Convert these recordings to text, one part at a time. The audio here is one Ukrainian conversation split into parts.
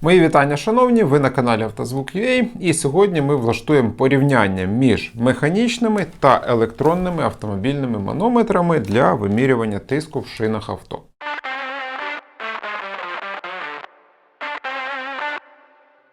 Мої вітання, шановні! Ви на каналі Автозвук.ua і сьогодні ми влаштуємо порівняння між механічними та електронними автомобільними манометрами для вимірювання тиску в шинах авто.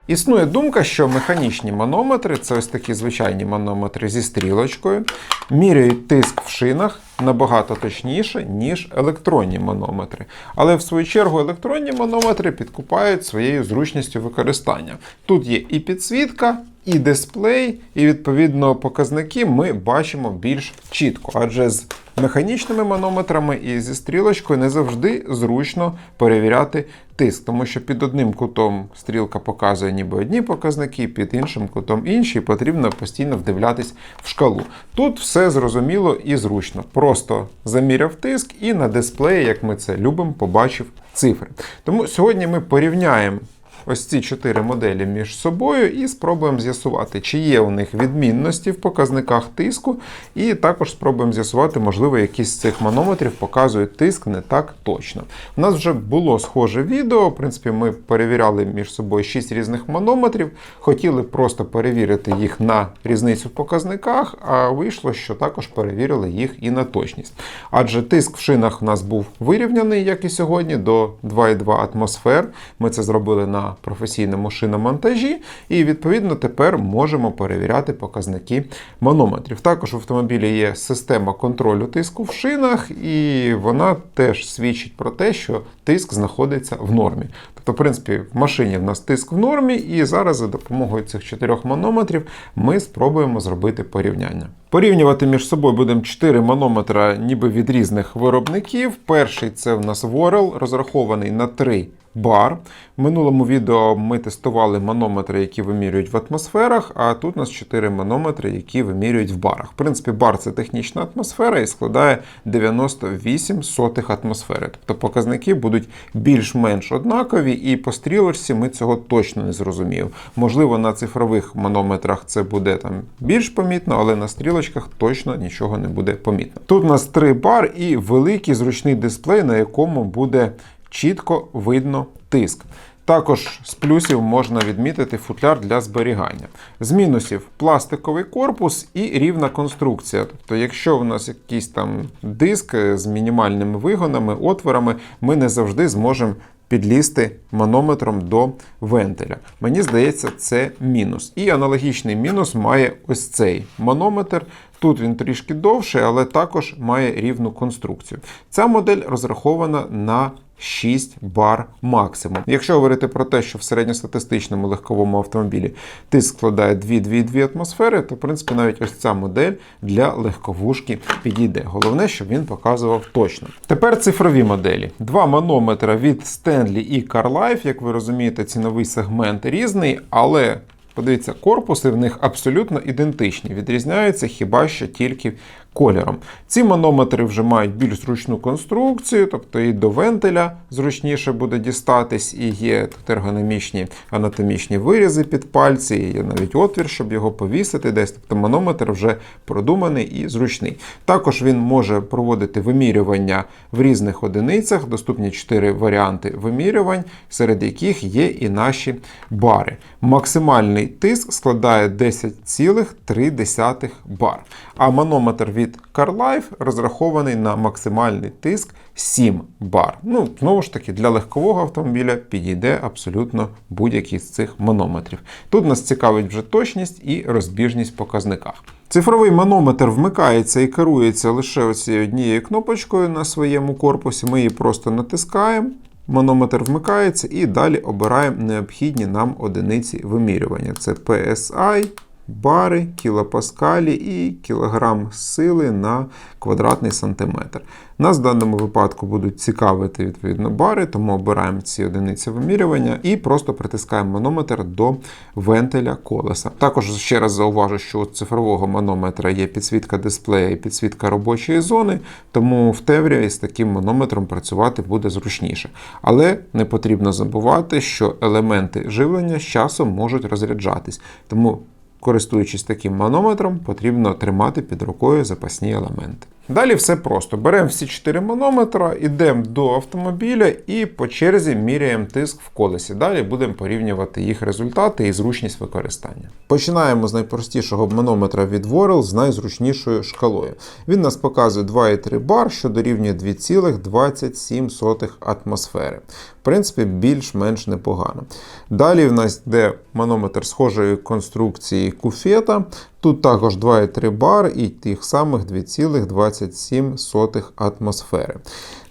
Існує думка, що механічні манометри це ось такі звичайні манометри зі стрілочкою, міряють тиск в шинах набагато точніше, ніж електронні манометри. Але в свою чергу електронні манометри підкупають своєю зручністю використання. Тут є і підсвітка, і дисплей, і відповідно показники ми бачимо більш чітко, адже з механічними манометрами і зі стрілочкою не завжди зручно перевіряти тиск, тому що під одним кутом стрілка показує ніби одні показники, під іншим кутом інші, і потрібно постійно вдивлятись в шкалу. Тут все зрозуміло і зручно. Просто заміряв тиск і на дисплеї, як ми це любимо, побачив цифри. Тому сьогодні ми порівняємо ось ці чотири моделі між собою і спробуємо з'ясувати, чи є у них відмінності в показниках тиску, і також спробуємо з'ясувати, можливо, якісь з цих манометрів показують тиск не так точно. У нас вже було схоже відео. В принципі, ми перевіряли між собою 6 різних манометрів, хотіли просто перевірити їх на різницю в показниках, а вийшло, що також перевірили їх і на точність. Адже тиск в шинах у нас був вирівняний, як і сьогодні, до 2,2 атмосфер. Ми це зробили на професійному шиномонтажі, і відповідно тепер можемо перевіряти показники манометрів. Також в автомобілі є система контролю тиску в шинах, і вона теж свідчить про те, що тиск знаходиться в нормі. Тобто, в принципі, в машині в нас тиск в нормі, і зараз за допомогою цих чотирьох манометрів ми спробуємо зробити порівняння. Порівнювати між собою будемо 4 манометра ніби від різних виробників. Перший це в нас Worrell, розрахований на 3 бар. В минулому відео ми тестували манометри, які вимірюють в атмосферах, а тут у нас 4 манометри, які вимірюють в барах. В принципі, бар це технічна атмосфера і складає 98 сотих атмосфери. Тобто показники будуть більш-менш однакові, і по стрілочці ми цього точно не зрозуміємо. Можливо, на цифрових манометрах це буде там більш помітно, але на стрілочках точно нічого не буде помітно. Тут у нас 3 бар і великий зручний дисплей, на якому буде чітко видно тиск. Також з плюсів можна відмітити футляр для зберігання. З мінусів пластиковий корпус і рівна конструкція. Тобто, якщо в нас якийсь там диск з мінімальними вигонами, отворами, ми не завжди зможемо підлізти манометром до вентиля. Мені здається, це мінус. І аналогічний мінус має ось цей манометр. Тут він трішки довший, але також має рівну конструкцію. Ця модель розрахована на 6 бар максимум. Якщо говорити про те, що в середньостатистичному легковому автомобілі тиск складає 2-2,2 атмосфери, то в принципі навіть ось ця модель для легковушки підійде. Головне, щоб він показував точно. Тепер цифрові моделі. Два манометра від Stanley і CarLife, як ви розумієте, ціновий сегмент різний, але Подивіться, корпуси в них абсолютно ідентичні, відрізняються хіба що тільки кольором. Ці манометри вже мають більш зручну конструкцію, тобто і до вентиля зручніше буде дістатись, і є тут ергономічні анатомічні вирізи під пальці, і є навіть отвір, щоб його повісити десь. Тобто манометр вже продуманий і зручний. Також він може проводити вимірювання в різних одиницях, доступні 4 варіанти вимірювань, серед яких є і наші бари. Максимальний тиск складає 10,3 бар. А манометр від CarLife розрахований на максимальний тиск 7 бар. Ну, знову ж таки, для легкового автомобіля підійде абсолютно будь-який з цих манометрів. Тут нас цікавить вже точність і розбіжність в показниках. Цифровий манометр вмикається і керується лише оцією однією кнопочкою на своєму корпусі. Ми її просто натискаємо. Манометр вмикається і далі обираємо необхідні нам одиниці вимірювання. Це PSI, бари, кілопаскалі і кілограм сили на квадратний сантиметр. Нас в даному випадку будуть цікавити відповідно бари, тому обираємо ці одиниці вимірювання і просто притискаємо манометр до вентиля колеса. Також ще раз зауважу, що у цифрового манометра є підсвітка дисплея і підсвітка робочої зони, тому в темряві з таким манометром працювати буде зручніше. Але не потрібно забувати, що елементи живлення з часом можуть розряджатись. Тому користуючись таким манометром, потрібно тримати під рукою запасні елементи. Далі все просто. Беремо всі 4 манометра, йдемо до автомобіля і по черзі міряємо тиск в колесі. Далі будемо порівнювати їх результати і зручність використання. Починаємо з найпростішого манометра від Worrell з найзручнішою шкалою. Він нас показує 2,3 бар, що дорівнює 2,27 атмосфери. В принципі, більш-менш непогано. Далі в нас йде манометр схожої конструкції куфета. Тут також 2,3 бар і тих самих 2,27 атмосфери.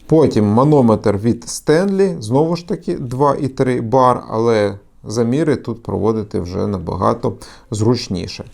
Потім манометр від Stanley, знову ж таки 2,3 бар, але заміри тут проводити вже набагато зручніше.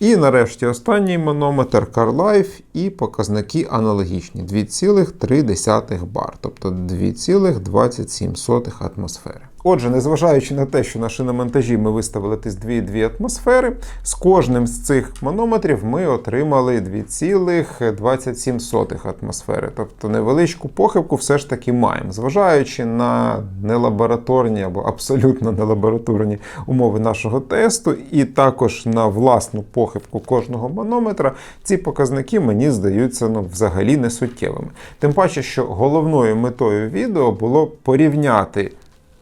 І нарешті останній манометр CarLife і показники аналогічні 2,3 бар, тобто 2,27 атмосфери. Отже, незважаючи на те, що на шиномонтажі ми виставили тиск 2,2 атмосфери, з кожним з цих манометрів ми отримали 2,27 атмосфери. Тобто невеличку похибку все ж таки маємо. Зважаючи на нелабораторні або абсолютно нелабораторні умови нашого тесту, і також на власну похибку кожного манометра, ці показники мені здаються ну, взагалі не суттєвими. Тим паче, що головною метою відео було порівняти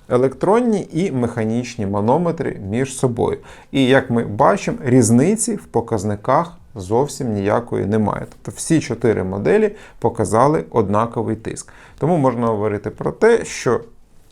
електронні і механічні манометри між собою. І як ми бачимо, різниці в показниках зовсім ніякої немає. Тобто всі чотири моделі показали однаковий тиск. Тому можна говорити про те, що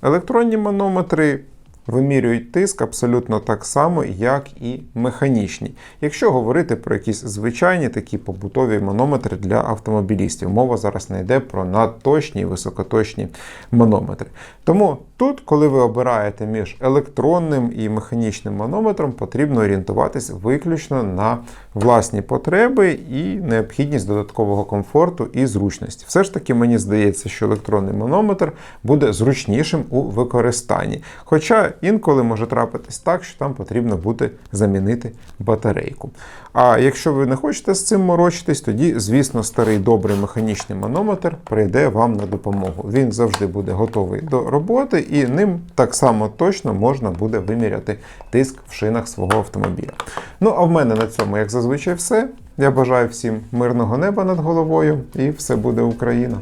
електронні манометри. Вимірюють тиск абсолютно так само, як і механічні. Якщо говорити про якісь звичайні такі побутові манометри для автомобілістів, мова зараз не йде про надточні і високоточні манометри. Тому тут, коли ви обираєте між електронним і механічним манометром, потрібно орієнтуватись виключно на власні потреби і необхідність додаткового комфорту і зручності. Все ж таки, мені здається, що електронний манометр буде зручнішим у використанні. Хоча інколи може трапитись так, що там потрібно буде замінити батарейку. А якщо ви не хочете з цим морочитись, тоді, звісно, старий добрий механічний манометр прийде вам на допомогу. Він завжди буде готовий до роботи, і ним так само точно можна буде виміряти тиск в шинах свого автомобіля. Ну, а в мене на цьому, як зазвичай, все. Я бажаю всім мирного неба над головою, і все буде Україна!